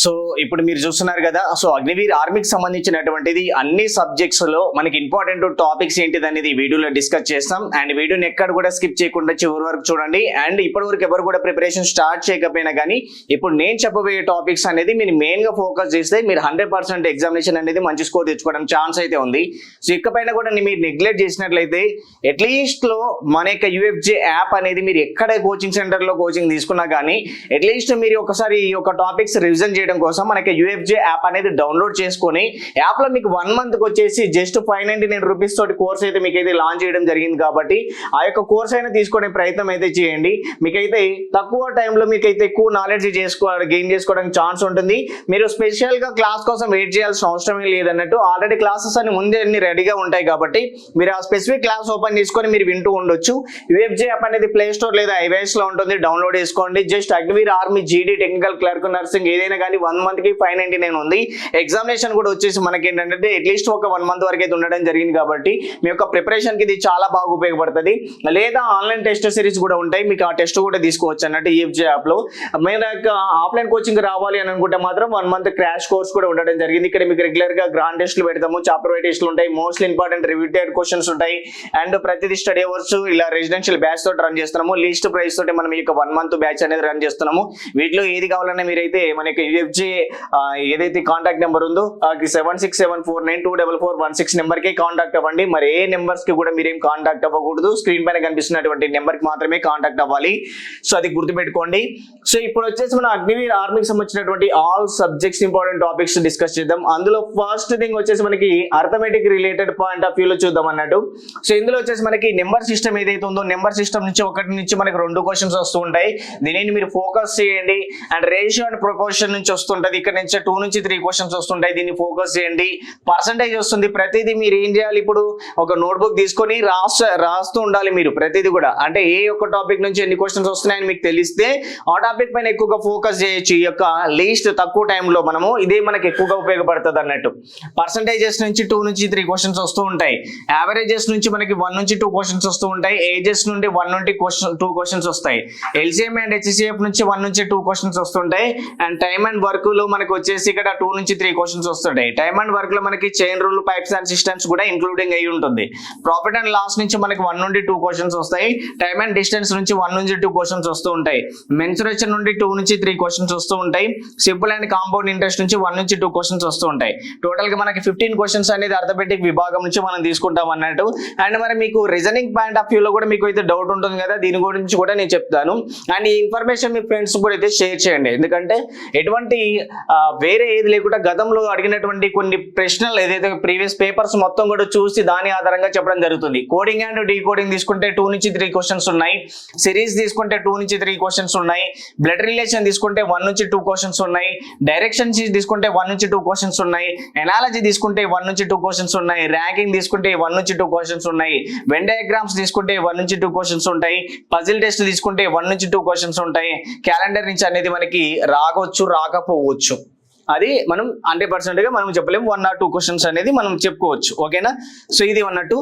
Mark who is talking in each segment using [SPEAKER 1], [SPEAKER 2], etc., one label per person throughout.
[SPEAKER 1] So ఇప్పుడు మీరు చూస్తున్నారు కదా సో అగ్నివీర్ ఆర్మీకి సంబంధించినటువంటిది అన్ని సబ్జెక్ట్స్లో మనకి ఇంపార్టెంట్ టాపిక్స్ ఏంటిది అనేది వీడియోలో డిస్కస్ చేస్తాం. అండ్ వీడియోని ఎక్కడ కూడా స్కిప్ చేయకుండా చివరి వరకు చూడండి. అండ్ ఇప్పటి వరకు ఎవరు కూడా ప్రిపరేషన్ స్టార్ట్ చేయకపోయినా కానీ ఇప్పుడు నేను చెప్పబోయే టాపిక్స్ అనేది మీరు మెయిన్గా ఫోకస్ చేస్తే మీరు హండ్రెడ్ పర్సెంట్ ఎగ్జామినేషన్ అనేది మంచి స్కోర్ తెచ్చుకోవడం ఛాన్స్ అయితే ఉంది. సో ఇకపైన కూడా మీరు నెగ్లెక్ట్ చేసినట్లయితే అట్లీస్ట్లో మన యొక్క యూఎఫ్జే యాప్ అనేది మీరు ఎక్కడ కోచింగ్ సెంటర్లో కోచింగ్ తీసుకున్నా కానీ అట్లీస్ట్ మీరు ఒకసారి ఈ యొక్క టాపిక్స్ రివిజన్ చేయడం కోసం మనకి యూఎఫ్జే యాప్ అనేది డౌన్లోడ్ చేసుకొని యాప్లో మీకు వన్ మంత్ వచ్చేసి just five ninety nine rupees తోటి కోర్స్ అయితే మీకు అయితే లాంచ్ చేయడం జరిగింది కాబట్టి ఆ యొక్క కోర్స్ అయినా తీసుకునే ప్రయత్నం అయితే చేయండి. మీకైతే తక్కువ టైంలో మీకైతే ఎక్కువ నాలెడ్జ్ చేసుకో గెయిన్ చేసుకోవడానికి ఛాన్స్ ఉంటుంది. మీరు స్పెషల్గా క్లాస్ కోసం వెయిట్ చేయాల్సిన అవసరమే లేదన్నట్టు ఆల్రెడీ క్లాసెస్ అన్ని ముందే అన్ని రెడీగా ఉంటాయి కాబట్టి మీరు ఆ స్పెసిఫిక్ క్లాస్ ఓపెన్ చేసుకొని మీరు వింటూ ఉండొచ్చు. యూఎఫ్జే యాప్ అనేది ప్లే స్టోర్ లేదా ఐవైఎస్లో ఉంటుంది. డౌన్లోడ్ చేసుకోండి. Just Agniveer army GD technical clerk nursing ఏదైనా కానీ వన్ మంత్కి ఫైవ్ నైన్టీ నైన్ ఉంది. ఎగ్జామినేషన్ కూడా వచ్చేసి మనకి ఏంటంటే అట్లీస్ట్ ఒక వన్ మంత్ వరకు అయితే ఉండడం జరిగింది కాబట్టి మీ యొక్క ప్రిపరేషన్కి ఇది చాలా బాగా ఉపయోగపడుతుంది. లేదా ఆన్లైన్ టెస్ట్ సిరీస్ కూడా ఉంటాయి. మీకు ఆ టెస్ట్ కూడా తీసుకోవచ్చు అన్నట్టు ఈఎఫ్జే యాప్లో. మీరు ఆఫ్లైన్ కోచింగ్ రావాలి అని అనుకుంటే మాత్రం వన్ మంత్ క్రాష్ కోర్స్ కూడా ఉండడం జరిగింది. ఇక్కడ మీకు రెగ్యులర్గా గ్రాండ్ టెస్ట్లు పెడతాము. చాప్టర్ వైట్ టెస్ట్లు ఉంటాయి. మోస్ట్ ఇంపార్టెంట్ రివిటెడ్ క్వశ్చన్స్ ఉంటాయి. అండ్ ప్రతిదీ స్టడీ అవర్స్ ఇలా రెసిడెన్షియల్ బ్యాచ్ తోటి రన్ చేస్తున్నాము. లీస్ట్ ప్రైస్ తోటి మనం ఈ యొక్క వన్ మంత్ బ్యాచ్ అనేది రన్ చేస్తున్నాము. వీటిలో ఏది కావాలన్నా మీరైతే మనకి యూఎఫ్జే ఏదైతే కాంటాక్ట్ నెంబర్ ఉందో seven six seven four nine two double four one six నెంబర్కి కాంటాక్ట్ అవ్వండి. మరి ఏ నెంబర్స్కి కూడా మీరేం కాంటాక్ట్ అవ్వకూడదు. స్క్రీన్ పైన కనిపిస్తున్నటువంటి నెంబర్కి మాత్రమే కాంటాక్ట్ అవ్వాలి. సో అది గుర్తుపెట్టుకోండి. సో ఇప్పుడు వచ్చేసి మన అగ్నివీర్ ఆర్మీకి సంబంధించినటువంటి all subjects important topics discuss చేద్దాం. అందులో ఫస్ట్ థింగ్ వచ్చేసి మనకి అర్థమెటిక్ రిలేటెడ్ పాయింట్ ఆఫ్ వ్యూలో చూద్దాం అన్నట్టు. సో ఇందులో వచ్చేసి మనకి నెంబర్ సిస్టమ్ ఏదైతే ఉందో నెంబర్ సిస్టమ్ నుంచి ఒకటి నుంచి మనకి రెండు క్వశ్చన్స్ వస్తూ ఉంటాయి. దీనిని మీరు ఫోకస్ చేయండి. అండ్ రేషియో అండ్ ప్రొపోర్షన్ నుంచి వస్తుంటది. ఇక్కడ నుంచి టూ నుంచి త్రీ క్వశ్చన్స్ వస్తుంటాయి. దీన్ని ఫోకస్ చేయండి. పర్సంటేజ్ వస్తుంది. ప్రతిదీ మీరు ఏం చేయాలి ఇప్పుడు? ఒక నోట్బుక్ తీసుకొని రాస్త రాస్తూ ఉండాలి మీరు ప్రతిదీ కూడా. అంటే ఏ ఒక్క టాపిక్ నుంచి ఎన్ని క్వశ్చన్స్ వస్తున్నాయని మీకు తెలిస్తే ఆ టాపిక్ పైన ఎక్కువగా ఫోకస్ చేయొచ్చు. ఈ యొక్క లీస్ట్ తక్కువ టైంలో మనము ఇదే మనకి ఎక్కువగా ఉపయోగపడుతుంది అన్నట్టు. పర్సంటేజెస్ నుంచి టూ నుంచి త్రీ క్వశ్చన్స్ వస్తూ ఉంటాయి. యావరేజెస్ నుంచి మనకి వన్ నుంచి టూ క్వశ్చన్స్ వస్తూ ఉంటాయి. ఏజెస్ నుండి వన్ నుండి క్వశ్చన్ టూ క్వశ్చన్స్ వస్తాయి. ఎల్సిఎం అండ్ హెచ్సిఎఫ్ నుంచి వన్ నుంచి టూ క్వశ్చన్స్ వస్తుంటాయి. అండ్ టైమ్ అండ్ వర్క్లో మనకి వచ్చేసి ఇక్కడ టూ నుంచి త్రీ క్వశ్చన్స్ వస్తుంటాయి. టైమ్ అండ్ వర్క్లో మనకి chain rule pipes and cisterns కూడా ఇంక్లూడింగ్ అయి ఉంటుంది. ప్రాఫిట్ అండ్ లాస్ నుంచి మనకి వన్ నుండి టూ క్వశ్చన్స్ వస్తాయి. టైమ్ అండ్ డిస్టెన్స్ నుంచి వన్ నుంచి టూ క్వశ్చన్స్ వస్తూ ఉంటాయి. మెన్సురేషన్ నుండి టూ నుంచి త్రీ క్వశ్చన్స్ వస్తూ ఉంటాయి. సింపుల్ అండ్ కాంపౌండ్ ఇంట్రెస్ట్ నుంచి వన్ నుంచి టూ క్వశ్చన్స్ వస్తూ ఉంటాయి. టోటల్గా మనకి ఫిఫ్టీన్ క్వశ్చన్స్ అనేది అర్థమెటిక్ విభాగం నుంచి మనం తీసుకుంటాం అన్నట్టు. అండ్ మరి మీకు రీజనింగ్ పాయింట్ ఆఫ్ వ్యూలో కూడా మీకు అయితే డౌట్ ఉంటుంది కదా దీని గురించి కూడా నేను చెప్తాను. అండ్ ఈ ఇన్ఫర్మేషన్ మీ ఫ్రెండ్స్ కూడా అయితే షేర్ చేయండి. ఎందుకంటే ఎటువంటి ఆ, వేరే ఏది లేకుండా గతంలో అడిగినటువంటి కొన్ని ప్రశ్నలు ఏదైతే ప్రీవియస్ పేపర్స్ మొత్తం కూడా చూసి దాని ఆధారంగా చెప్పడం జరుగుతుంది. కోడింగ్ అండ్ డీకోడింగ్ తీసుకుంటే టూ నుంచి త్రీ క్వశ్చన్స్ ఉన్నాయి. సిరీస్ తీసుకుంటే టూ నుంచి త్రీ క్వశ్చన్స్ ఉన్నాయి. బ్లడ్ రిలేషన్ తీసుకుంటే వన్ నుంచి టూ క్వశ్చన్స్ ఉన్నాయి. డైరెక్షన్ తీసుకుంటే వన్ నుంచి టూ క్వశ్చన్స్ ఉన్నాయి. ఎనాలజీ తీసుకుంటే వన్ నుంచి టూ క్వశ్చన్స్ ఉన్నాయి. ర్యాంకింగ్ తీసుకుంటే వన్ నుంచి టూ క్వశ్చన్స్ ఉన్నాయి. వెన్ డయాగ్రామ్స్ తీసుకుంటే వన్ నుంచి టూ క్వశ్చన్స్ ఉంటాయి. పజిల్ టెస్ట్ తీసుకుంటే వన్ నుంచి టూ క్వశ్చన్స్ ఉంటాయి. క్యాలెండర్ నుంచి అనేది మనకి రాగొచ్చు రాకపోవచ్చు అది మనం హండ్రెడ్ పర్సెంట్గా మనం చెప్పలేము. వన్ ఆర్ టూ క్వశ్చన్స్ అనేది మనం చెప్పుకోవచ్చు. ఓకేనా సో ఇది అన్నట్టు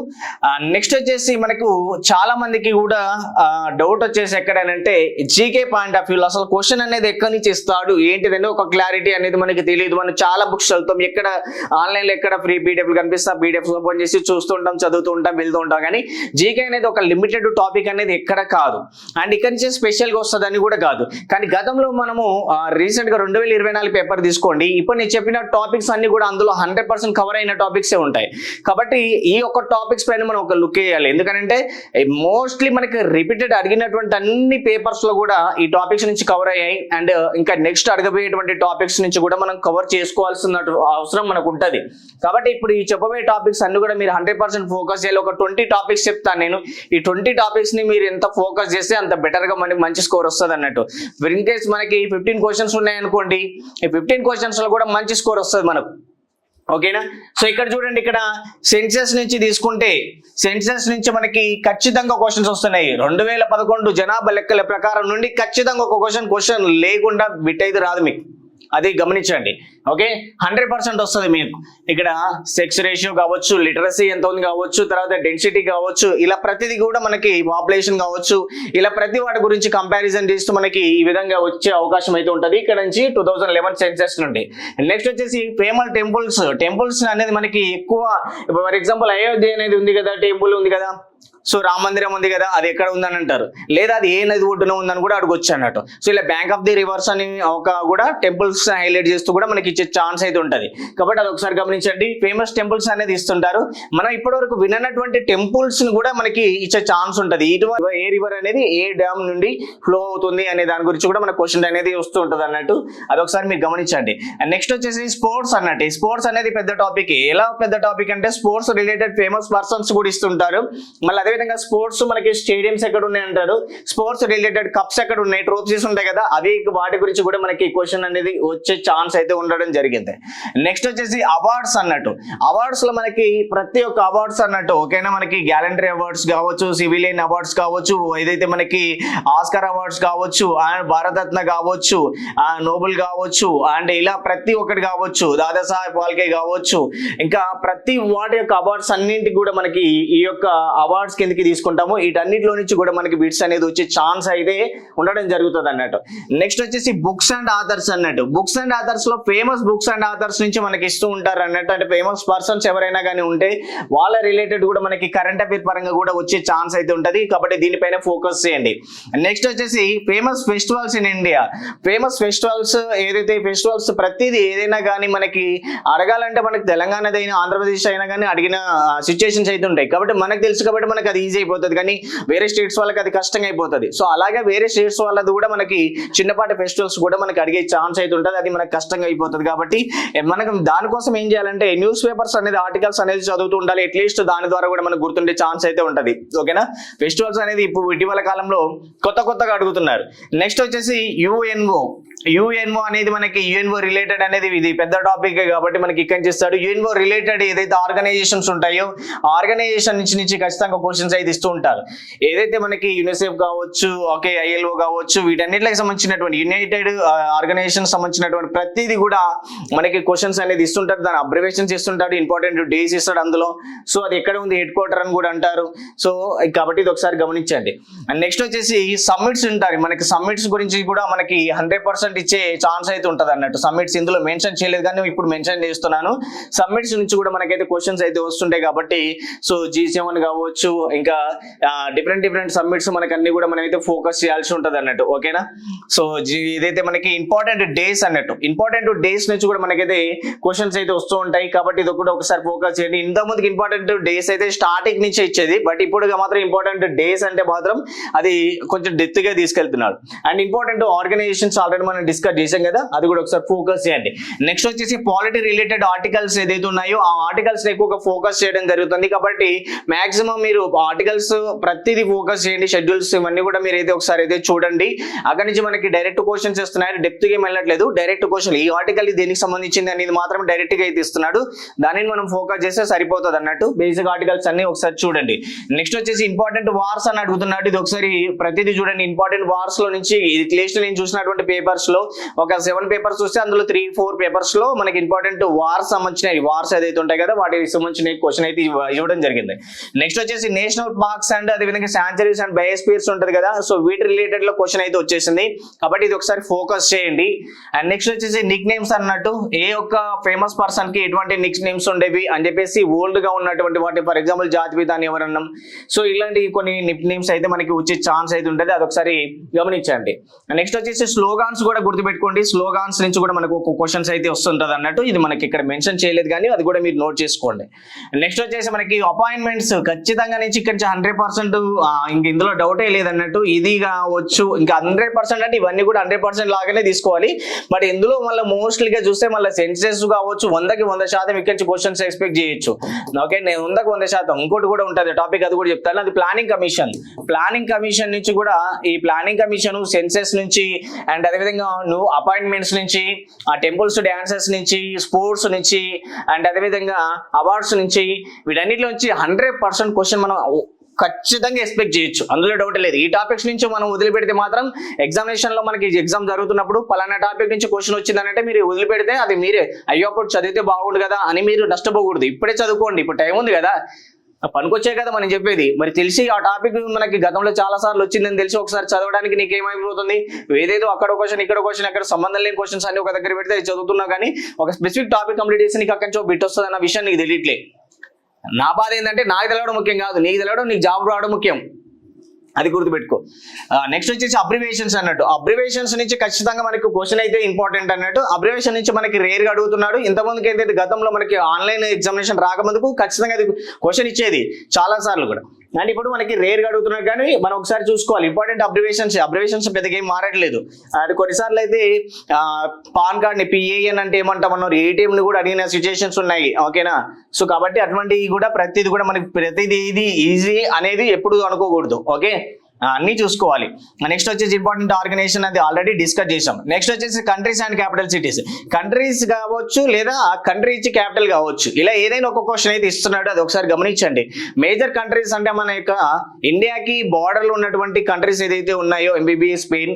[SPEAKER 1] నెక్స్ట్ వచ్చేసి మనకు చాలా మందికి కూడా డౌట్ వచ్చేసి ఎక్కడనంటే జీకే పాయింట్ ఆఫ్ వ్యూలో అసలు క్వశ్చన్ అనేది ఎక్కడి నుంచి ఇస్తాడు? ఏంటిదంటే ఒక క్లారిటీ అనేది మనకి తెలియదు. మనం చాలా బుక్స్ చదువుతాం. ఎక్కడ ఆన్లైన్లో ఎక్కడ ఫ్రీ పీడిఎఫ్ కనిపిస్తా పీడిఎఫ్ ఓపెన్ చేసి చూస్తూ ఉంటాం చదువుతూ ఉంటాం వెళ్తూ ఉంటాం. కానీ జీకే అనేది ఒక లిమిటెడ్ టాపిక్ అనేది ఎక్కడ కాదు. అండ్ ఇక్కడ నుంచి స్పెషల్గా వస్తుంది వస్తుందని కూడా కాదు. కానీ గతంలో మనము రీసెంట్గా రెండు వేల ఇరవై నాలుగు పేపర్ తీసుకోండి ఇప్పుడు నేను చెప్పిన టాపిక్స్ అన్ని కూడా అందులో హండ్రెడ్ పర్సెంట్ కవర్ అయిన టాపిక్సే ఉంటాయి. కాబట్టి ఈ ఒక్క టాపిక్స్ పైన మనం ఒక లుక్ వేయాలి. ఎందుకంటే మోస్ట్లీ మనకి రిపీటెడ్ అడిగినటువంటి అన్ని పేపర్స్లో కూడా ఈ టాపిక్స్ నుంచి కవర్ అయ్యాయి. అండ్ ఇంకా నెక్స్ట్ అడగబోయేటువంటి టాపిక్స్ నుంచి కూడా మనం కవర్ చేసుకోవాల్సిన అవసరం మనకు ఉంటుంది. కాబట్టి ఇప్పుడు ఈ చెప్పబోయే టాపిక్స్ అన్ని కూడా మీరు హండ్రెడ్ పర్సెంట్ ఫోకస్ చేయాలి. ఒక ట్వంటీ టాపిక్స్ చెప్తాను నేను. ఈ ట్వంటీ టాపిక్స్ని మీరు ఎంత ఫోకస్ చేస్తే అంత బెటర్గా మనకి మంచి స్కోర్ వస్తుంది అన్నట్టు ఇన్ కేస్ మనకి ఫిఫ్టీన్ క్వశ్చన్స్ ఉన్నాయనుకోండి ఈ ఫిఫ్టీన్ క్వశ్చన్స్ లో కూడా మంచి స్కోర్ వస్తుంది మనకు. ఓకేనా? సో ఇక్కడ చూడండి ఇక్కడ సెన్సెస్ నుంచి తీసుకుంటే సెన్సెస్ నుంచి మనకి ఖచ్చితంగా క్వశ్చన్స్ వస్తున్నాయి. రెండు వేల పదకొండు జనాభా లెక్కల ప్రకారం నుండి ఖచ్చితంగా ఒక క్వశ్చన్ క్వశ్చన్ లేకుండా బిట్ అయితే రాదు మీకు. అది గమనించండి. ఓకే? హండ్రెడ్ పర్సెంట్ వస్తుంది మీకు. ఇక్కడ సెక్స్ రేషియో కావచ్చు లిటరసీ ఎంత ఉంది కావచ్చు తర్వాత డెన్సిటీ కావచ్చు ఇలా ప్రతిదీ కూడా మనకి పాపులేషన్ కావచ్చు ఇలా ప్రతి వాటి గురించి కంపారిజన్ చేస్తూ మనకి ఈ విధంగా వచ్చే అవకాశం అయితే ఉంటుంది. ఇక్కడ నుంచి టూ థౌసండ్ లెవెన్ సెన్సెస్ నుండి. నెక్స్ట్ వచ్చేసి ఫేమస్ టెంపుల్స్. టెంపుల్స్ అనేది మనకి ఎక్కువ ఫర్ ఎగ్జాంపుల్ అయోధ్య అనేది ఉంది కదా టెంపుల్ ఉంది కదా సో రామ మందిరం ఉంది కదా అది ఎక్కడ ఉందని అంటారు. లేదా అది ఏ నది ఒడ్డున ఉందని కూడా అడగొచ్చు అన్నట్టు. సో ఇలా బ్యాంక్ ఆఫ్ ది రివర్స్ అని ఒక కూడా టెంపుల్స్ హైలైట్ చేస్తూ కూడా మనకి ఇచ్చే ఛాన్స్ అయితే ఉంటుంది. కాబట్టి అది ఒకసారి గమనించండి. ఫేమస్ టెంపుల్స్ అనేది ఇస్తుంటారు. మనం ఇప్పటివరకు విననటువంటి టెంపుల్స్ని కూడా మనకి ఇచ్చే ఛాన్స్ ఉంటుంది. ఇటువంటి ఏ రివర్ అనేది ఏ డ్యామ్ నుండి ఫ్లో అవుతుంది అనే దాని గురించి కూడా మన క్వశ్చన్ అనేది వస్తూ ఉంటుంది అన్నట్టు. అది ఒకసారి మీరు గమనించండి. నెక్స్ట్ వచ్చేసి స్పోర్ట్స్ అన్నట్టు. స్పోర్ట్స్ అనేది పెద్ద టాపిక్ ఎలా పెద్ద టాపిక్ అంటే స్పోర్ట్స్ రిలేటెడ్ ఫేమస్ పర్సన్స్ కూడా ఇస్తుంటారు. మళ్ళీ అదేవిధంగా స్పోర్ట్స్ మనకి స్టేడియంస్ ఎక్కడ ఉన్నాయి అంటారు? స్పోర్ట్స్ రిలేటెడ్ కప్స్ ఎక్కడ ఉన్నాయి? ట్రోఫీస్ ఉంటాయి కదా అవి వాటి గురించి కూడా మనకి క్వశ్చన్ అనేది వచ్చే ఛాన్స్ అయితే ఉండడం జరిగింది. నెక్స్ట్ వచ్చేసి అవార్డ్స్ అన్నట్టు. అవార్డ్స్లో మనకి ప్రతి ఒక్క అవార్డ్స్ అన్నట్టు ఓకేనా? మనకి గ్యాలంటరీ అవార్డ్స్ కావచ్చు సివిలియన్ అవార్డ్స్ కావచ్చు ఏదైతే మనకి ఆస్కర్ అవార్డ్స్ కావచ్చు అండ్ భారతరత్న కావచ్చు నోబుల్ కావచ్చు అండ్ ఇలా ప్రతి ఒక్కటి కావచ్చు దాదాసాహెబ్ ఫాల్కే కావచ్చు ఇంకా ప్రతి వాటి యొక్క అవార్డ్స్ అన్నింటికి కూడా మనకి ఈ యొక్క అవార్డ్స్ కిందకి తీసుకుంటాము. వీటన్నిటిలో నుంచి కూడా మనకి బిట్స్ అనేది వచ్చే ఛాన్స్ అయితే ఉండడం జరుగుతుంది అన్నట్టు. నెక్స్ట్ వచ్చేసి బుక్స్ అండ్ ఆథర్స్ అన్నట్టు. బుక్స్ అండ్ ఆథర్స్లో ఫేమస్ బుక్స్ అండ్ ఆథర్స్ నుంచి మనకి ఇస్తూ ఉంటారు అన్నట్టు. అంటే ఫేమస్ పర్సన్స్ ఎవరైనా కానీ ఉంటే వాళ్ళ రిలేటెడ్ కూడా మనకి కరెంట్ అఫేర్ పరంగా కూడా వచ్చే ఛాన్స్ అయితే ఉంటది. కాబట్టి దీనిపైన ఫోకస్ చేయండి. నెక్స్ట్ వచ్చేసి famous festivals in India famous festivals ఏదైతే ఫెస్టివల్స్ ప్రతిదీ ఏదైనా కానీ మనకి అడగాలంటే మనకి తెలంగాణదైనా ఆంధ్రప్రదేశ్ అయినా కానీ అడిగిన సిచ్యువేషన్స్ అయితే ఉంటాయి. కాబట్టి మనకు తెలుసు కాబట్టి మనకి అది ఈజీ అయిపోతుంది. కానీ వేరే స్టేట్స్ వాళ్ళకి అది కష్టంగా అయిపోతుంది. సో అలాగే వేరే స్టేట్స్ వాళ్ళది కూడా మనకి చిన్నపాటి ఫెస్టివల్స్ కూడా మనకి అడిగే ఛాన్స్ అయితే ఉంటుంది. అది మనకి కష్టంగా అయిపోతుంది. కాబట్టి మనకు దానికోసం ఏం చేయాలంటే న్యూస్ పేపర్స్ అనేది ఆర్టికల్స్ అనేది చదువుతూ ఉండాలి. అట్లీస్ట్ దాని ద్వారా కూడా మనకు గుర్తుండే ఛాన్స్ అయితే ఉంటుంది. ఓకేనా ఫెస్టివల్స్ అనేది ఇప్పుడు ఇటీవల కాలంలో కొత్త కొత్తగా అడుగుతున్నారు. నెక్స్ట్ వచ్చేసి యుఎన్ఓ యుఎన్ఓ అనేది మనకి యుఎన్ఓ రిలేటెడ్ అనేది ఇది పెద్ద టాపిక్ కాబట్టి మనకి ఇక్కడ చేస్తాడు యుఎన్ఓ రిలేటెడ్ ఏదైతే ఆర్గనైజేషన్స్ ఉంటాయో ఆర్గనైజేషన్ నుంచి నుంచి ఖచ్చితంగా క్వశ్చన్స్ అయితే ఇస్తూ ఉంటారు. ఏదైతే మనకి యునిసెఫ్ కావచ్చు ఓకే ఐఎల్ఓ కావచ్చు వీటన్నిటికి సంబంధించినటువంటి యునైటెడ్ ఆర్గనైజేషన్ సంబంధించినటువంటి ప్రతిదీ కూడా మనకి క్వశ్చన్స్ అనేది ఇస్తుంటారు. దాని అబ్రివేషన్స్ ఇస్తుంటాడు ఇంపార్టెంట్ డేస్ ఇస్తాడు అందులో. సో అది ఎక్కడ ఉంది? హెడ్ క్వార్టర్ అని కూడా అంటారు. సో కాబట్టి ఇది ఒకసారి గమనించండి. అండ్ నెక్స్ట్ వచ్చేసి సమ్మిట్స్ ఉంటాయి మనకి సమ్మిట్స్ గురించి కూడా మనకి హండ్రెడ్ పర్సెంట్ ఇచ్చే ఛాన్స్ అయితే ఉంటుంది అన్నట్టు. సమ్మిట్స్ ఇందులో మెన్షన్ చేయలేదు కానీ ఇప్పుడు మెన్షన్ చేస్తున్నాను. సమ్మిట్స్ నుంచి కూడా మనకైతే క్వశ్చన్స్ అయితే వస్తుంటాయి కాబట్టి సో జీ సెవెన్ కావచ్చు ఇంకా డిఫరెంట్ డిఫరెంట్ సబ్మిట్స్ మనకి అన్ని కూడా మనమైతే ఫోకస్ చేయాల్సి ఉంటుంది అన్నట్టు ఓకేనా సో ఇదైతే మనకి ఇంపార్టెంట్ డేస్ అన్నట్టు ఇంపార్టెంట్ డేస్ నుంచి కూడా మనకైతే క్వశ్చన్స్ అయితే వస్తూ ఉంటాయి. కాబట్టి ఇది కూడా ఒకసారి ఫోకస్ చేయండి. ఇంత ముందుకి ఇంపార్టెంట్ డేస్ అయితే స్టార్టింగ్ నుంచే ఇచ్చేది బట్ ఇప్పుడు మాత్రం ఇంపార్టెంట్ డేస్ అంటే మాత్రం అది కొంచెం డెత్గా తీసుకెళ్తున్నాడు అండ్ ఇంపార్టెంట్ ఆర్గనైజేషన్స్ ఆల్రెడీ మనం డిస్కస్ చేసాం కదా అది కూడా ఒకసారి ఫోకస్ చేయండి. నెక్స్ట్ వచ్చేసి పాలిటీ రిలేటెడ్ ఆర్టికల్స్ ఏదైతే ఉన్నాయో ఆ ఆర్టికల్స్ ఎక్కువగా ఫోకస్ చేయడం జరుగుతుంది. కాబట్టి మాక్సిమం మీరు ఆర్టికల్స్ ప్రతిదీ ఫోకస్ చేయండి షెడ్యూల్స్ ఇవన్నీ కూడా మీరు అయితే ఒకసారి అయితే చూడండి. అక్కడి నుంచి మనకి డైరెక్ట్ క్వశ్చన్స్ ఇస్తున్నాయి డెప్త్గా వెళ్ళట్లేదు. డైరెక్ట్ క్వశ్చన్ ఈ ఆర్టికల్ దేనికి సంబంధించింది అనేది మాత్రం డైరెక్ట్గా అయితే ఇస్తున్నాడు. దానిని మనం ఫోకస్ చేస్తే సరిపోతుంది అన్నట్టు. బేసిక్ ఆర్టికల్స్ అన్ని ఒకసారి చూడండి. నెక్స్ట్ వచ్చేసి ఇంపార్టెంట్ వార్స్ అని అడుగుతున్నాడు. ఇది ఒకసారి ప్రతిదీ చూడండి. ఇంపార్టెంట్ వార్స్లో నుంచి ఇది లిస్ట్ నేను చూసినటువంటి పేపర్స్లో ఒక సెవెన్ పేపర్స్ చూస్తే అందులో త్రీ ఫోర్ పేపర్స్లో మనకి ఇంపార్టెంట్ వార్స్ సంబంధించిన వార్స్ ఏదైతే ఉంటాయి కదా వాటికి సంబంధించిన క్వశ్చన్ అయితే ఇవ్వ- ఇవ్వడం జరిగింది. నెక్స్ట్ వచ్చేసి నేషనల్ పార్క్స్ అండ్ అదేవిధంగా శాంచరీస్ అండ్ బయోస్పియర్స్ ఉంటుంది కదా సో వీటి రిలేటెడ్లో క్వశ్చన్ అయితే వచ్చేసింది. కాబట్టి ఇది ఒకసారి ఫోకస్ చేయండి. అండ్ నెక్స్ట్ వచ్చేసి నిక్ నేమ్స్ అన్నట్టు ఏ ఒక్క ఫేమస్ పర్సన్కి ఎటువంటి నిక్ నేమ్స్ ఉండేవి అని చెప్పేసి ఓల్డ్గా ఉన్నటువంటి వాటి ఫర్ ఎగ్జాంపుల్ జాతిపిత అని ఎవరన్నాం. సో ఇలాంటి కొన్ని నిక్ నేమ్స్ అయితే మనకి వచ్చే ఛాన్స్ అయితే ఉంటుంది. అది ఒకసారి గమనించండి నెక్స్ట్ వచ్చేసి స్లోగాన్స్ కూడా గుర్తుపెట్టుకోండి. స్లోగాన్స్ నుంచి కూడా మనకు ఒక క్వశ్చన్స్ అయితే వస్తుంటది అన్నట్టు ఇది మనకి ఇక్కడ మెన్షన్ చేయలేదు కానీ అది కూడా మీరు నోట్ చేసుకోండి. నెక్స్ట్ వచ్చేసి మనకి అపాయింట్మెంట్స్ ఖచ్చితంగా నుంచి ఇక్కడ నుంచి హండ్రెడ్ పర్సెంట్ ఇంక ఇందులో డౌటే లేదన్నట్టు ఇది కావచ్చు ఇంకా హండ్రెడ్ పర్సెంట్ అంటే ఇవన్నీ కూడా హండ్రెడ్ పర్సెంట్ లాగానే తీసుకోవాలి. బట్ ఇందులో మళ్ళీ మోస్ట్లీగా చూస్తే మళ్ళీ సెన్సెస్ కావచ్చు వందకి వంద శాతం ఇక్కడ నుంచి క్వశ్చన్స్ ఎక్స్పెక్ట్ చేయొచ్చు. ఓకే నేను వందకి వంద శాతం. ఇంకోటి కూడా ఉంటుంది టాపిక్ అది కూడా చెప్తాను. అది ప్లానింగ్ కమిషన్ ప్లానింగ్ కమిషన్ నుంచి కూడా ఈ ప్లానింగ్ కమిషన్ సెన్సెస్ నుంచి అండ్ అదేవిధంగా నువ్వు అపాయింట్మెంట్స్ నుంచి ఆ టెంపుల్స్ డాన్సెస్ నుంచి స్పోర్ట్స్ నుంచి అండ్ అదేవిధంగా అవార్డ్స్ నుంచి వీటన్నిటి నుంచి హండ్రెడ్ పర్సెంట్ క్వశ్చన్ మనం ఖచ్చితంగా ఎక్స్పెక్ట్ చేయొచ్చు. అందులో డౌట్ లేదు. ఈ టాపిక్స్ నుంచి మనం వదిలిపెడితే మాత్రం ఎగ్జామినేషన్లో మనకి ఎగ్జామ్ జరుగుతున్నప్పుడు పలానా టాపిక్ నుంచి క్వశ్చన్ వచ్చిందనంటే మీరు వదిలిపెడితే అది మీరే అయ్యో అప్పుడు చదివితే బాగుండు కదా అని మీరు నష్టపోకూడదు ఇప్పుడే చదువుకోండి. ఇప్పుడు టైం ఉంది కదా. పనికొచ్చే కదా మనం చెప్పేది. మరి తెలిసి ఆ టాపిక్ మనకి గతంలో చాలా సార్లు వచ్చిందని తెలిసి ఒకసారి చదవడానికి నీకు ఏమైపోతుంది ఏదేదో అక్కడ క్వశ్చన్ ఇక్కడ క్వశ్చన్ అక్కడ సంబంధం లేని క్వశ్చన్స్ అన్ని ఒక దగ్గర పెడితే చదువుతున్నా కానీ ఒక స్పెసిఫిక్ టాపిక్ కంప్లీట్ చేసి నీకు అక్కడి నుంచి బిట్ వస్తుంది అన్న విషయం నీకు నా బాధ ఏంటంటే నాకు తెలవడం ముఖ్యం కాదు నీకు తెలవడం నీకు జాబ్ రావడం ముఖ్యం. అది గుర్తుపెట్టుకో. నెక్స్ట్ వచ్చేసి అబ్రివేషన్స్ అన్నట్టు. అబ్రివేషన్స్ నుంచి ఖచ్చితంగా మనకి క్వశ్చన్ అయితే ఇంపార్టెంట్ అన్నట్టు. అబ్రివేషన్ నుంచి మనకి రేర్గా అడుగుతున్నాడు. ఇంతకుముందుకు ఏంటంటే గతంలో మనకి ఆన్లైన్ ఎగ్జామినేషన్ రాకముందుకు ఖచ్చితంగా అది క్వశ్చన్ ఇచ్చేది. చాలా సార్లు కూడా. అండ్ ఇప్పుడు మనకి రేర్ అడుగుతున్నారు కానీ మనం ఒకసారి చూసుకోవాలి. ఇంపార్టెంట్ అబ్రివేషన్స్ అబ్రివేషన్స్ పెద్దగా ఏం మారట్లేదు. అండ్ కొన్నిసార్లు అయితే పాన్ కార్డ్ని పిఏఎన్ అంటే ఏమంటాం అన్నారు ఏటీఎం ని కూడా అడిగిన సిచ్యుయేషన్స్ ఉన్నాయి. ఓకేనా సో కాబట్టి అటువంటివి కూడా ప్రతిది కూడా మనకి ప్రతిది ఇది ఈజీ అనేది ఎప్పుడు అనుకోకూడదు. ఓకే అన్నీ చూసుకోవాలి. నెక్స్ట్ వచ్చేసి ఇంపార్టెంట్ ఆర్గనైజేషన్ అది ఆల్రెడీ డిస్కస్ చేసాం నెక్స్ట్ వచ్చేసి countries and capital cities countries కావచ్చు లేదా కంట్రీ ఇచ్చి క్యాపిటల్ కావచ్చు. ఇలా ఏదైనా ఒక క్వశ్చన్ అయితే ఇస్తున్నాడు అది ఒకసారి గమనించండి. మేజర్ కంట్రీస్ అంటే మన యొక్క ఇండియాకి బార్డర్లో ఉన్నటువంటి కంట్రీస్ ఏదైతే ఉన్నాయో ఎంబీబీ స్పెయిన్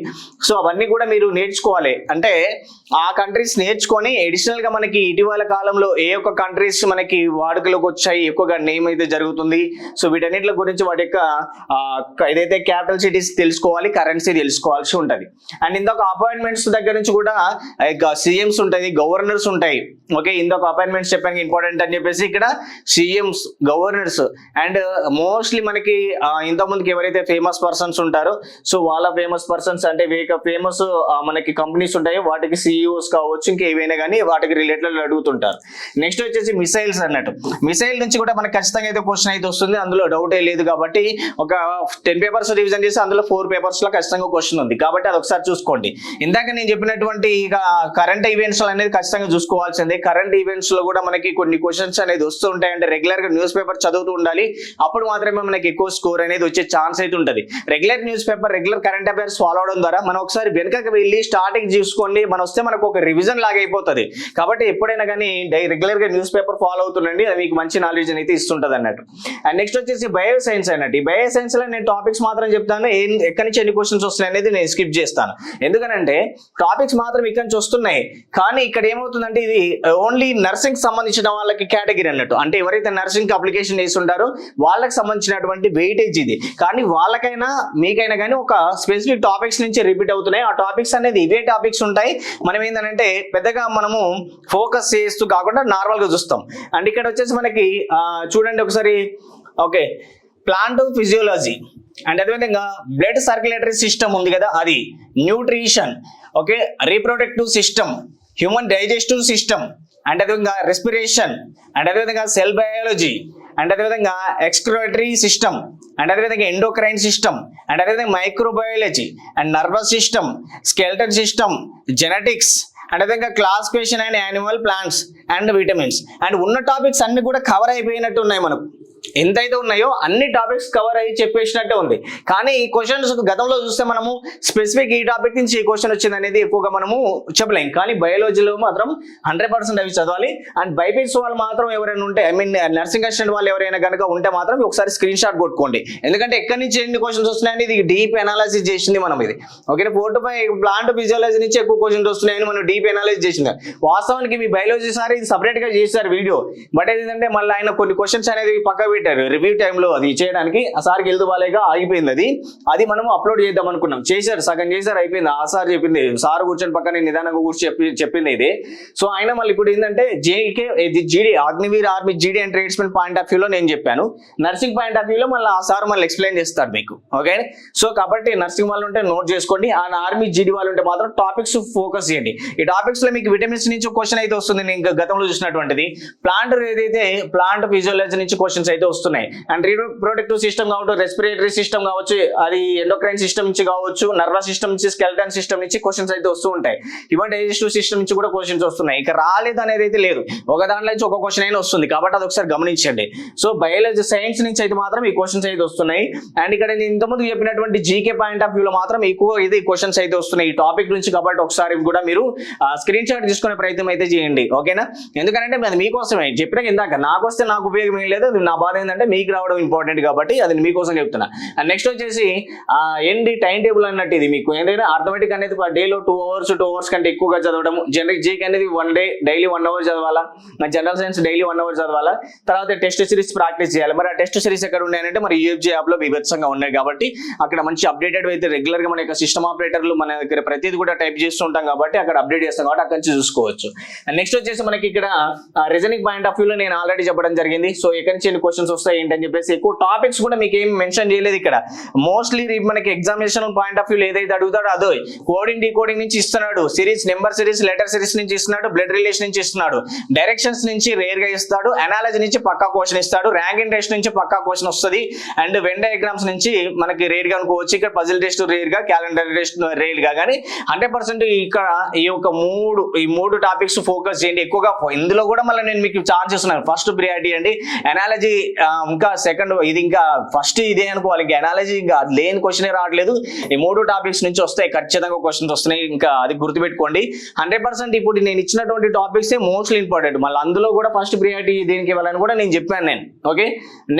[SPEAKER 1] సో అవన్నీ కూడా మీరు నేర్చుకోవాలి. అంటే ఆ కంట్రీస్ నేర్చుకొని అడిషనల్గా మనకి ఇటీవల కాలంలో ఏ ఒక్క కంట్రీస్ మనకి వాడుకలోకి వచ్చాయి ఎక్కువగా నేమ్ అయితే జరుగుతుంది. సో వీటన్నిటి గురించి వాటి యొక్క ఏదైతే క్యాపిటల్ సిటీస్ తెలుసుకోవాలి కరెన్సీ తెలుసుకోవాల్సి ఉంటుంది. అండ్ ఇందాక అపాయింట్మెంట్స్ దగ్గర నుంచి కూడా సీఎంస్ uh, ఉంటాయి గవర్నర్స్ ఉంటాయి. ఓకే ఇందాక అపాయింట్మెంట్స్ చెప్పడానికి ఇంపార్టెంట్ అని చెప్పేసి ఇక్కడ సీఎంస్ గవర్నర్స్ అండ్ మోస్ట్లీ మనకి uh, ఇంతకుముందుకి ఎవరైతే ఫేమస్ పర్సన్స్ ఉంటారో సో వాళ్ళ ఫేమస్ పర్సన్స్ అంటే ఫేమస్ uh, మనకి కంపెనీస్ ఉంటాయో వాటికి సిఇఓస్ కావచ్చు ఇంకా ఏవైనా కానీ వాటికి రిలేటెడ్ అడుగుతుంటారు. నెక్స్ట్ వచ్చేసి మిసైల్స్ అన్నట్టు. మిసైల్ నుంచి కూడా మనకి ఖచ్చితంగా అయితే క్వశ్చన్ అయితే వస్తుంది. అందులో డౌట్ ఏ లేదు కాబట్టి ఒక టెన్ పేపర్స్ రివిజన్ చేసి అందులో ఫోర్ పేపర్స్లో ఖచ్చితంగా క్వశ్చన్ ఉంది. కాబట్టి అది ఒకసారి చూసుకోండి. ఇందాక నేను చెప్పినటువంటి ఇక కరెంట్ ఈవెంట్స్ అనేది ఖచ్చితంగా చూసుకోవాల్సిందే. కరెంట్ ఈవెంట్స్లో కూడా మనకి కొన్ని క్వశ్చన్స్ అనేది వస్తూ ఉంటాయి రెగ్యులర్గా న్యూస్ పేపర్ చదువుతూ ఉండాలి. అప్పుడు మాత్రమే మనకి ఎక్కువ స్కోర్ అనేది వచ్చే ఛాన్స్ అయితే ఉంటుంది. Regular newspaper regular current affairs follow అవడం ద్వారా మనం ఒకసారి వెనకకి వెళ్ళి స్టార్టింగ్ చూసుకోండి. మనం వస్తే మనకు ఒక రివిజన్ లాగా అయిపోతుంది. కాబట్టి ఎప్పుడైనా కానీ రెగ్యులర్గా న్యూస్ పేపర్ ఫాలో అవుతుండండి. అది మీకు మంచి నాలెడ్జ్ అయితే ఇస్తుంటది అన్నట్టు అండ్ నెక్స్ట్ వచ్చేసి బయో సైన్స్ అన్నట్టు. ఈ బయో సైన్స్లో నేను టాపిక్స్ మాత్రం చెప్తాను. ఎక్కడి నుంచి ఎన్ని క్వశ్చన్స్ వస్తున్నాయి అనేది నేను స్కిప్ చేస్తాను. ఎందుకనంటే టాపిక్స్ మాత్రం ఇక్కడ నుంచి వస్తున్నాయి. కానీ ఇక్కడ ఏమవుతుందంటే ఇది ఓన్లీ నర్సింగ్ సంబంధించిన వాళ్ళకి కేటగిరీ అన్నట్టు. అంటే ఎవరైతే నర్సింగ్ అప్లికేషన్ చేసి ఉంటారో వాళ్ళకి సంబంధించినటువంటి వెయిటేజ్ ఇది. కానీ వాళ్ళకైనా మీకైనా కానీ ఒక స్పెసిఫిక్ టాపిక్స్ నుంచి రిపీట్ అవుతున్నాయి. ఆ టాపిక్స్ అనేది ఇవే టాపిక్స్ ఉంటాయి. మనం ఏంటంటే పెద్దగా మనము ఫోకస్ చేస్తూ కాకుండా నార్మల్గా చూస్తాం. అండ్ ఇక్కడ వచ్చేసి మనకి చూడండి ఒకసారి. ఓకే. ప్లాంట్ ఫిజియోలజీ అండ్ అదేవిధంగా బ్లడ్ సర్క్యులేటరీ సిస్టమ్ ఉంది కదా అది nutrition okay reproductive system human digestive system and అదేవిధంగా రెస్పిరేషన్ అండ్ అదేవిధంగా సెల్ బయాలజీ అండ్ అదేవిధంగా ఎక్స్క్రోటరీ సిస్టమ్ అండ్ అదేవిధంగా ఎండోక్రైన్ సిస్టమ్ అండ్ అదేవిధంగా microbiology and nervous system skeleton system genetics and అదేవిధంగా classification and animal plants and vitamins and ఉన్న topics అన్ని కూడా cover అయిపోయినట్టు ఉన్నాయి మనకు. ఎంతైతే ఉన్నాయో అన్ని టాపిక్స్ కవర్ అయ్యి చెప్పేసినట్టే ఉంది. కానీ ఈ క్వశ్చన్స్ గతంలో చూస్తే మనము స్పెసిఫిక్ ఈ టాపిక్ నుంచి ఈ క్వశ్చన్ వచ్చింది అనేది ఎక్కువగా మనము చెప్పలేం. కానీ బయాలజీలో మాత్రం హండ్రెడ్ పర్సెంట్ అవి చదవాలి. అండ్ బైపీస్ వాళ్ళు మాత్రం ఎవరైనా ఉంటే ఐ మీన్ నర్సింగ్ అసిస్టెంట్ వాళ్ళు ఎవరైనా కనుక ఉంటే మాత్రం ఒకసారి స్క్రీన్ షాట్ కొట్టుకోండి. ఎందుకంటే ఎక్కడి నుంచి ఎన్ని క్వశ్చన్స్ వస్తున్నాయని ఇది డీప్ అనాలిసిస్ చేసింది మనం ఇది. Okay four to five plant physiology నుంచి ఎక్కువ క్వశ్చన్స్ వస్తున్నాయని మనం డీప్ అనాలిసిస్ చేసింది. వాస్తవానికి మీ బయాలజీ సార్ ఇది సపరేట్గా చేశారు వీడియో బట్ ఏంటంటే మళ్ళీ ఆయన కొన్ని క్వశ్చన్స్ అనేది పక్క పెట్టారు రివ్యూ టైంలో అది చేయడానికి ఆ సార్కి వెళ్తూ బాలేక ఆగిపోయింది అది. అది మనం అప్లోడ్ చేద్దాం అనుకున్నాం. చేశారు సగం చేశారు అయిపోయింది. ఆ సార్ చెప్పింది సార్ కూర్చొని పక్కన నిదానంగా కూర్చొని చెప్పి చెప్పింది ఇది. సో ఆయన మళ్ళీ ఇప్పుడు ఏంటంటే జేకే ఇది GD Agniveer army GD and tradesmen point of వ్యూలో నేను చెప్పాను. నర్సింగ్ పాయింట్ ఆఫ్ వ్యూలో మళ్ళీ ఆ సార్ మళ్ళీ ఎక్స్ప్లెయిన్ చేస్తారు మీకు. ఓకే? సో కాబట్టి నర్సింగ్ వాళ్ళు ఉంటే నోట్ చేసుకోండి. ఆ ఆర్మీ జీడీ వాళ్ళు ఉంటే మాత్రం టాపిక్స్ ఫోకస్ చేయండి. ఈ టాపిక్స్లో మీకు విటమిన్స్ నుంచి క్వశ్చన్ అయితే వస్తుంది నేను ఇంకా గతంలో చూసినటువంటిది. ప్లాంట్ ఏదైతే ప్లాంట్ ఫిజియాలజీ నుంచి క్వశ్చన్స్ అయితే వస్తున్నాయి. అండ్ రీప్రొడక్టివ్ సిస్టమ్ కావచ్చు రెస్పిరేటరీ సిస్టమ్ కావచ్చు అది ఎండోక్రైన్ సిస్టమ్ నుంచి కావచ్చు నర్వస్ సిస్టమ్ నుంచి స్కెల్టన్ సిస్టమ్ నుంచి క్వశ్చన్స్ అయితే వస్తూ ఉంటాయి. ఈవెన్ డైజెస్టివ్ సిస్టమ్ నుంచి కూడా క్వశ్చన్స్ వస్తున్నాయి. ఇక రాలేదు అనేది అయితే లేదు. ఒక దాంట్లో నుంచి ఒక క్వశ్చన్ అయినా వస్తుంది. కాబట్టి అది ఒకసారి గమనించండి. సో బయాలజీ సైన్స్ నుంచి అయితే మాత్రం ఈ క్వశ్చన్స్ అయితే వస్తున్నాయి. అండ్ ఇక్కడ నేను ఇంతకుముందు చెప్పినటువంటి జీకే పాయింట్ ఆఫ్ వ్యూలో మాత్రం ఎక్కువ ఇది క్వశ్చన్స్ అయితే వస్తున్నాయి. ఈ టాపిక్ నుంచి కాబట్టి ఒకసారి కూడా మీరు స్క్రీన్ షాట్ తీసుకునే ప్రయత్నం అయితే చేయండి. ఓకేనా ఎందుకంటే అది మీకోసమే. చెప్పిన ఇందాక. నాకు వస్తే నాకు ఉపయోగం ఏం లేదు నా బాధ బాధ ఏంటంటే మీకు రావడం ఇంపార్టెంట్ కాబట్టి అది మీకోసం చెప్తున్నా. నెక్స్ట్ వచ్చేసి ఆ, టైం టేబుల్ అన్నట్టు ఇది మీకు. ఏంటంటే అర్థమెటిక్ అనేది డేలో టూ అవర్స్ టూ అవర్స్ కంటే ఎక్కువగా చదవడం జనరల్ జీక్ అనేది one day daily one hour చదవాలా? General science daily one hour చదవాలా? తర్వాత టెస్ట్ సిరీస్ ప్రాక్టీస్ చేయాలి. మరి ఆ టెస్ట్ సిరీస్ ఎక్కడ ఉన్నాయంటే మరి యూఎఫ్జీ యాప్లో బీభత్సంగా ఉన్నాయి కాబట్టి అక్కడ మంచి అప్డేటెడ్ అయితే రెగ్యులర్గా మన యొక్క సిస్టమ్ ఆపరేటర్లు మన దగ్గర ప్రతిదీ కూడా టైప్ చేస్తుంటాం కాబట్టి అక్కడ అప్డేట్ చేస్తాం కాబట్టి అక్కడ నుంచి చూసుకోవచ్చు. నెక్స్ట్ వచ్చేసి మనకి ఇక్కడ రీజనింగ్ పాయింట్ ఆఫ్ వ్యూలో నేను ఆల్రెడీ చెప్పడం జరిగింది. సో ఎక్కడి నుంచి క్వశ్చన్స్ వస్తాయి ఏంటని చెప్పేసి ఎక్కువ టాపిక్స్ కూడా మీకు ఏం మెన్షన్ చేయలేదు ఇక్కడ. మోస్ట్లీ మనకి ఎగ్జామినేషన్ పాయింట్ ఆఫ్ వ్యూ ఏదైతే అడుగుతాడో అదో కోడింగ్ డీకోడింగ్ నుంచి ఇస్తున్నాడు. Series number series letter series నుంచి ఇస్తున్నాడు. బ్లడ్ రిలేషన్ నుంచి ఇస్తున్నాడు. డైరెక్షన్స్ నుంచి రేర్గా ఇస్తాడు. అనాలజీ నుంచి పక్కా క్వశ్చన్ ఇస్తాడు. ర్యాంకింగ్ టెస్ట్ నుంచి పక్కా క్వశ్చన్ వస్తుంది. అండ్ వెన్ డయాగ్రామ్స్ నుంచి మనకి రేర్గా అనుకోవచ్చు. ఇక్కడ పజిల్ టెస్ట్ రేర్గా క్యాలెండర్ టెస్ట్ రేర్గా. కానీ హండ్రెడ్ పర్సెంట్ ఇక్కడ ఈ యొక్క మూడు ఈ మూడు టాపిక్స్ ఫోకస్ చేయండి. ఎక్కువగా ఇందులో కూడా మళ్ళీ నేను మీకు ఛాన్స్ ఇస్తున్నాను. ఫస్ట్ ప్రియారిటీ అండి. అనాలజీ ఇంకా సెకండ్ ఇది ఇంకా ఫస్ట్ ఇదే అనుకోవాలి ఇంకా అనాలజీ ఇంకా అది లేని క్వశ్చనే రావట్లేదు. ఈ మూడు టాపిక్స్ నుంచి వస్తాయి ఖచ్చితంగా క్వశ్చన్స్ వస్తున్నాయి ఇంకా అది గుర్తుపెట్టుకోండి. హండ్రెడ్ పర్సెంట్ ఇప్పుడు నేను ఇచ్చినటువంటి టాపిక్స్ మోస్ట్లీ ఇంపార్టెంట్ మళ్ళీ అందులో కూడా ఫస్ట్ ప్రియారిటీ దీనికి ఇవ్వాలని కూడా నేను చెప్పాను నేను. ఓకే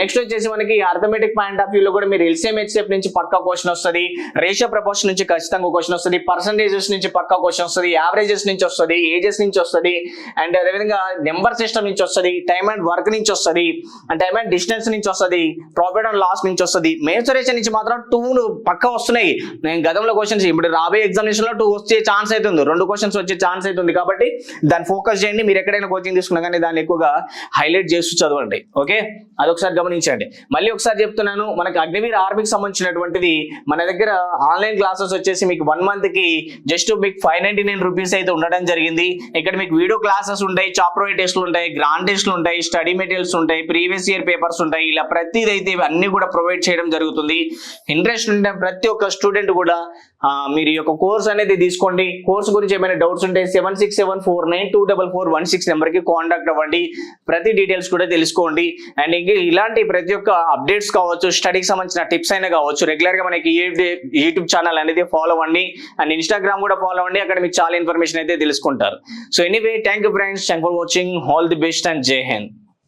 [SPEAKER 1] నెక్స్ట్ వచ్చేసి మనకి అర్థమెటిక్ పాయింట్ ఆఫ్ వ్యూలో కూడా మీరు ఎల్సిఎం హెచ్ఎఫ్ నుంచి పక్కా క్వశ్చన్ వస్తుంది. రేషియో ప్రపోర్షన్ నుంచి ఖచ్చితంగా క్వశ్చన్ వస్తుంది. పర్సంటేజెస్ నుంచి పక్కా క్వశ్చన్ వస్తుంది. యావరేజెస్ నుంచి వస్తుంది. ఏజెస్ నుంచి వస్తుంది. అండ్ అదేవిధంగా నెంబర్ సిస్టమ్ నుంచి వస్తుంది. టైమ్ అండ్ వర్క్ నుంచి వస్తుంది. అండ్ టైమ్ అండ్ డిస్టెన్స్ నుంచి వస్తుంది ప్రాఫిట్ అండ్ లాస్ నుంచి వస్తుంది మేన్సరేషన్ నుంచి మాత్రం టూ పక్కా వస్తున్నాయి. నేను గతంలో క్వశ్చన్స్ ఇప్పుడు రాబోయే ఎగ్జామినేషన్లో టూ వచ్చే ఛాన్స్ అవుతుంది రెండు క్వశ్చన్స్ వచ్చే ఛాన్స్ అవుతుంది కాబట్టి దాన్ని ఫోకస్ చేయండి. మీరు ఎక్కడైనా కోచింగ్ తీసుకున్నా కానీ దాన్ని ఎక్కువగా హైలైట్ చేస్తూ చదవండి. ఓకే అదొకసారి గమనించండి. మళ్ళీ ఒకసారి చెప్తున్నాను మనకి అగ్నివీర్ ఆర్మీకి సంబంధించినటువంటిది మన దగ్గర ఆన్లైన్ క్లాసెస్ వచ్చేసి మీకు వన్ మంత్కి జస్ట్ మీకు ఫైవ్ నైన్టీ నైన్ రూపీస్ అయితే ఉండడం జరిగింది. ఇక్కడ మీకు వీడియో క్లాసెస్ ఉంటాయి చాప్రోయి టెస్ట్లు ఉంటాయి గ్రాండ్ టెస్ట్లు ఉంటాయి స్టడీ మెటీరియల్స్ ఉంటాయి ప్రీవియస్ ఇయర్ పేపర్స్ ఉంటాయి. ఇలా ప్రతిదైతే అయితే అన్ని కూడా ప్రొవైడ్ చేయడం జరుగుతుంది. ఇంట్రెస్ట్ ఉంటే ప్రతి ఒక్క స్టూడెంట్ కూడా మీరు ఈ యొక్క కోర్స్ అనేది తీసుకోండి. కోర్స్ గురించి ఏమైనా డౌట్స్ ఉంటే seven six seven four nine two double four one six నెంబర్కి కాంటాక్ట్ అవ్వండి. ప్రతి డీటెయిల్స్ కూడా తెలుసుకోండి. అండ్ ఇంకా ఇలాంటి ప్రతి ఒక్క అప్డేట్స్ కావచ్చు స్టడీకి సంబంధించిన టిప్స్ అయినా కావచ్చు రెగ్యులర్గా మనకి యూట్యూబ్ ఛానల్ అనేది ఫాలో అవ్వండి. అండ్ ఇన్స్టాగ్రామ్ కూడా ఫాలో అవ్వండి. అక్కడ మీకు చాలా ఇన్ఫర్మేషన్ అయితే తెలుసుకుంటారు. So anyway thank you friends thank for watching all the best and Jai Hind